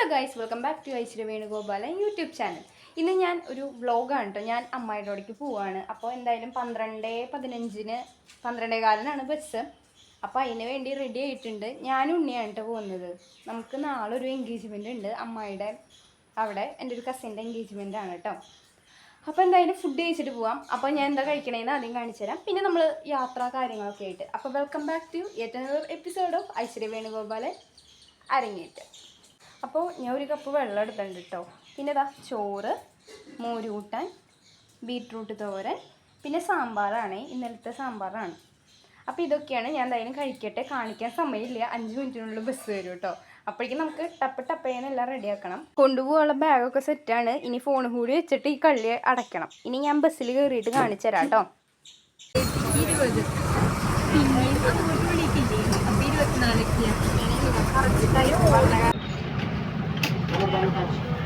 Hello guys welcome back to Aishwarya Venugopalan YouTube channel ഇന്ന് ഞാൻ ഒരു വ്ലോഗാണ് കേട്ടോ ഞാൻ അമ്മായിയുടെ അവിടേക്ക് പോവാണ്. അപ്പോൾ എന്തായാലും പന്ത്രണ്ട് പതിനഞ്ചിന് പന്ത്രണ്ടേ കാലിനാണ് ബസ് അപ്പോൾ അതിന് വേണ്ടി റെഡി ആയിട്ടുണ്ട്. ഞാൻ ഉണ്ണിയാണ് കേട്ടോ പോകുന്നത്. നമുക്ക് നാളെ ഒരു എൻഗേജ്മെന്റ് ഉണ്ട്. അമ്മായിയുടെ അവിടെ എന്റെ ഒരു കസിന്റെ എൻഗേജ്മെന്റ് ആണ് കേട്ടോ അപ്പോൾ എന്തായാലും ഫുഡ് കഴിച്ചിട്ട് പോവാം. അപ്പോൾ ഞാൻ എന്താ കഴിക്കണേന്ന് ആദ്യം കാണിച്ചു തരാം. പിന്നെ നമ്മൾ യാത്ര കാര്യങ്ങളൊക്കെ ആയിട്ട്. അപ്പോൾ വെൽക്കം ബാക്ക് ടു ഏറ്റവും എപ്പിസോഡ് ഓഫ് ഐശ്വര്യ വേണുഗോപാലൻ അരങ്ങേറ്റം അപ്പോൾ ഞാൻ ഒരു കപ്പ് വെള്ളം എടുത്തിട്ടുണ്ട് കേട്ടോ. പിന്നെ ഇതാ ചോറ് മോരൂട്ടൻ ബീട്രൂട്ട് തോരൻ പിന്നെ സാമ്പാറാണ് ഇന്നലത്തെ സാമ്പാറാണ്. അപ്പോൾ ഇതൊക്കെയാണ് ഞാൻ എന്തായാലും കഴിക്കട്ടെ. കാണിക്കാൻ സമയമില്ല. അഞ്ച് മിനിറ്റിനുള്ളിൽ ബസ് വരും കേട്ടോ. അപ്പോഴേക്കും നമുക്ക് ടപ്പ് ടപ്പേന്ന് എല്ലാം റെഡിയാക്കണം കൊണ്ടുപോകാനുള്ള ബാഗൊക്കെ സെറ്റാണ് ഇനി ഫോൺ കൂടി വെച്ചിട്ട് ഈ കള്ളി അടയ്ക്കണം. ഇനി ഞാൻ ബസ്സിൽ കയറിയിട്ട് കാണിച്ചു തരാം കേട്ടോ. ഇരുപത്. പിന്നെ Bernhard.